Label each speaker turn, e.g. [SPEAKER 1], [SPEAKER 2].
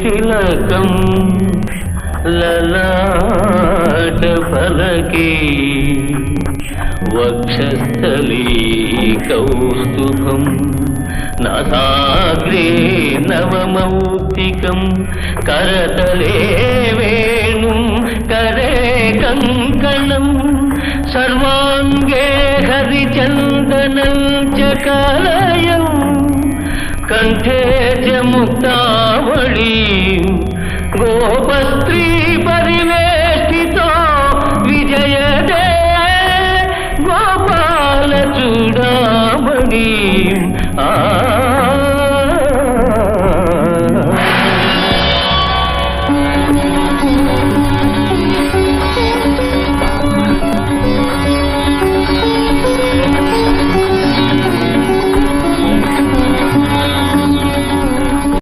[SPEAKER 1] తిలకం లలాట ఫలకే వక్షస్థలీ కౌస్తుభం నాసాగ్రే నవమౌక్తికం కరతలే వేణు కరే కంకణం సర్వాంగే హరిచందనం చ కలయం కంఠే చ ముక్తా ஆ